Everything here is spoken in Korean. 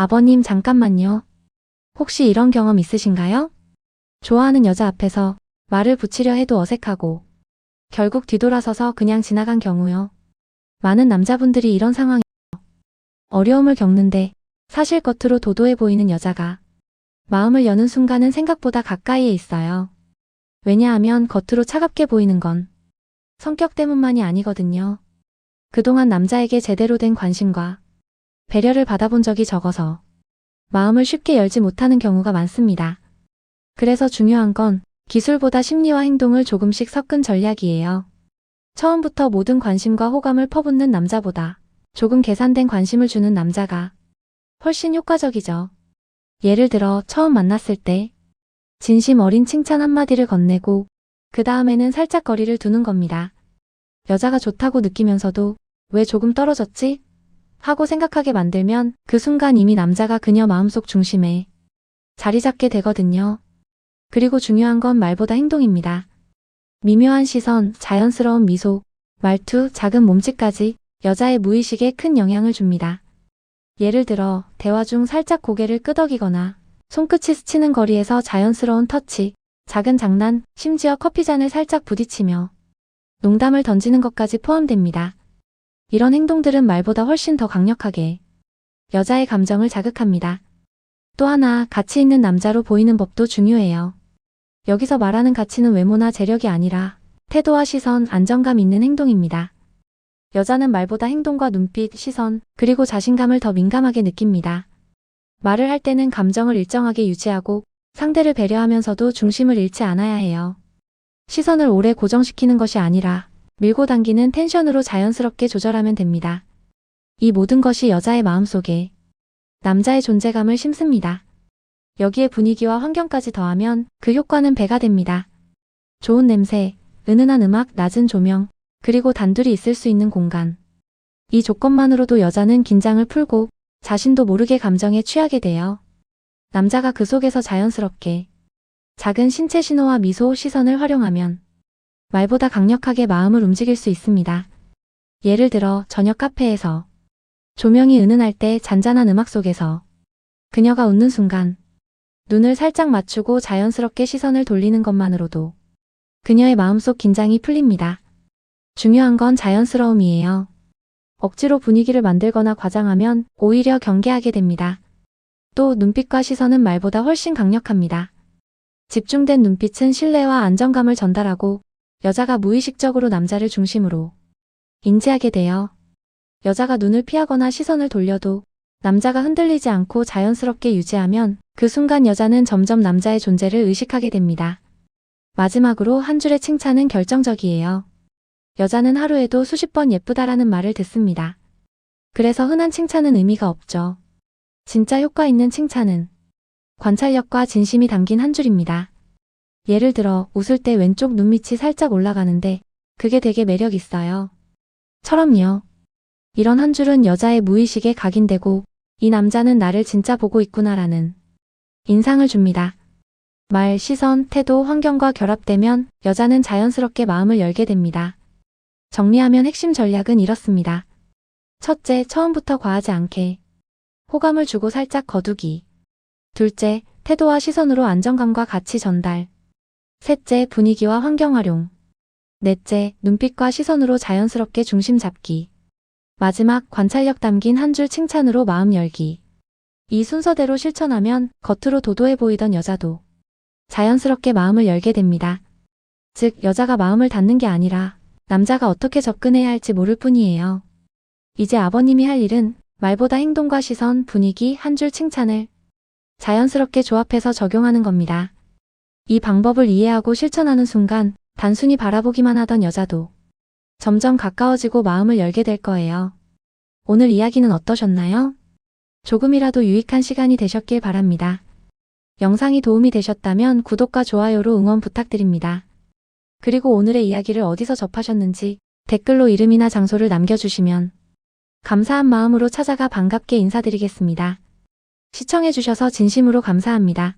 아버님 잠깐만요. 혹시 이런 경험 있으신가요? 좋아하는 여자 앞에서 말을 붙이려 해도 어색하고 결국 뒤돌아서서 그냥 지나간 경우요. 많은 남자분들이 이런 상황이에요. 어려움을 겪는데 사실 겉으로 도도해 보이는 여자가 마음을 여는 순간은 생각보다 가까이에 있어요. 왜냐하면 겉으로 차갑게 보이는 건 성격 때문만이 아니거든요. 그동안 남자에게 제대로 된 관심과 배려를 받아본 적이 적어서 마음을 쉽게 열지 못하는 경우가 많습니다. 그래서 중요한 건 기술보다 심리와 행동을 조금씩 섞은 전략이에요. 처음부터 모든 관심과 호감을 퍼붓는 남자보다 조금 계산된 관심을 주는 남자가 훨씬 효과적이죠. 예를 들어 처음 만났을 때 진심 어린 칭찬 한마디를 건네고 그 다음에는 살짝 거리를 두는 겁니다. 여자가 좋다고 느끼면서도 왜 조금 떨어졌지? 하고 생각하게 만들면 그 순간 이미 남자가 그녀 마음속 중심에 자리 잡게 되거든요. 그리고 중요한 건 말보다 행동입니다. 미묘한 시선, 자연스러운 미소, 말투, 작은 몸짓까지 여자의 무의식에 큰 영향을 줍니다. 예를 들어 대화 중 살짝 고개를 끄덕이거나 손끝이 스치는 거리에서 자연스러운 터치, 작은 장난, 심지어 커피잔을 살짝 부딪히며 농담을 던지는 것까지 포함됩니다. 이런 행동들은 말보다 훨씬 더 강력하게 여자의 감정을 자극합니다. 또 하나 가치 있는 남자로 보이는 법도 중요해요. 여기서 말하는 가치는 외모나 재력이 아니라 태도와 시선, 안정감 있는 행동입니다. 여자는 말보다 행동과 눈빛, 시선, 그리고 자신감을 더 민감하게 느낍니다. 말을 할 때는 감정을 일정하게 유지하고 상대를 배려하면서도 중심을 잃지 않아야 해요. 시선을 오래 고정시키는 것이 아니라 밀고 당기는 텐션으로 자연스럽게 조절하면 됩니다. 이 모든 것이 여자의 마음속에 남자의 존재감을 심습니다. 여기에 분위기와 환경까지 더하면 그 효과는 배가 됩니다. 좋은 냄새, 은은한 음악, 낮은 조명, 그리고 단둘이 있을 수 있는 공간. 이 조건만으로도 여자는 긴장을 풀고 자신도 모르게 감정에 취하게 돼요. 남자가 그 속에서 자연스럽게 작은 신체 신호와 미소, 시선을 활용하면 말보다 강력하게 마음을 움직일 수 있습니다. 예를 들어 저녁 카페에서 조명이 은은할 때 잔잔한 음악 속에서 그녀가 웃는 순간 눈을 살짝 맞추고 자연스럽게 시선을 돌리는 것만으로도 그녀의 마음속 긴장이 풀립니다. 중요한 건 자연스러움이에요. 억지로 분위기를 만들거나 과장하면 오히려 경계하게 됩니다. 또 눈빛과 시선은 말보다 훨씬 강력합니다. 집중된 눈빛은 신뢰와 안정감을 전달하고 여자가 무의식적으로 남자를 중심으로 인지하게 돼요. 여자가 눈을 피하거나 시선을 돌려도 남자가 흔들리지 않고 자연스럽게 유지하면 그 순간 여자는 점점 남자의 존재를 의식하게 됩니다. 마지막으로 한 줄의 칭찬은 결정적이에요. 여자는 하루에도 수십 번 예쁘다라는 말을 듣습니다. 그래서 흔한 칭찬은 의미가 없죠. 진짜 효과 있는 칭찬은 관찰력과 진심이 담긴 한 줄입니다. 예를 들어 웃을 때 왼쪽 눈밑이 살짝 올라가는데 그게 되게 매력 있어요. 처럼요. 이런 한 줄은 여자의 무의식에 각인되고 이 남자는 나를 진짜 보고 있구나라는 인상을 줍니다. 말, 시선, 태도, 환경과 결합되면 여자는 자연스럽게 마음을 열게 됩니다. 정리하면 핵심 전략은 이렇습니다. 첫째, 처음부터 과하지 않게 호감을 주고 살짝 거두기. 둘째, 태도와 시선으로 안정감과 가치 전달. 셋째, 분위기와 환경 활용. 넷째, 눈빛과 시선으로 자연스럽게 중심 잡기. 마지막, 관찰력 담긴 한 줄 칭찬으로 마음 열기. 이 순서대로 실천하면 겉으로 도도해 보이던 여자도 자연스럽게 마음을 열게 됩니다. 즉, 여자가 마음을 닫는 게 아니라 남자가 어떻게 접근해야 할지 모를 뿐이에요. 이제 아버님이 할 일은 말보다 행동과 시선, 분위기, 한 줄 칭찬을 자연스럽게 조합해서 적용하는 겁니다. 이 방법을 이해하고 실천하는 순간 단순히 바라보기만 하던 여자도 점점 가까워지고 마음을 열게 될 거예요. 오늘 이야기는 어떠셨나요? 조금이라도 유익한 시간이 되셨길 바랍니다. 영상이 도움이 되셨다면 구독과 좋아요로 응원 부탁드립니다. 그리고 오늘의 이야기를 어디서 접하셨는지 댓글로 이름이나 장소를 남겨주시면 감사한 마음으로 찾아가 반갑게 인사드리겠습니다. 시청해주셔서 진심으로 감사합니다.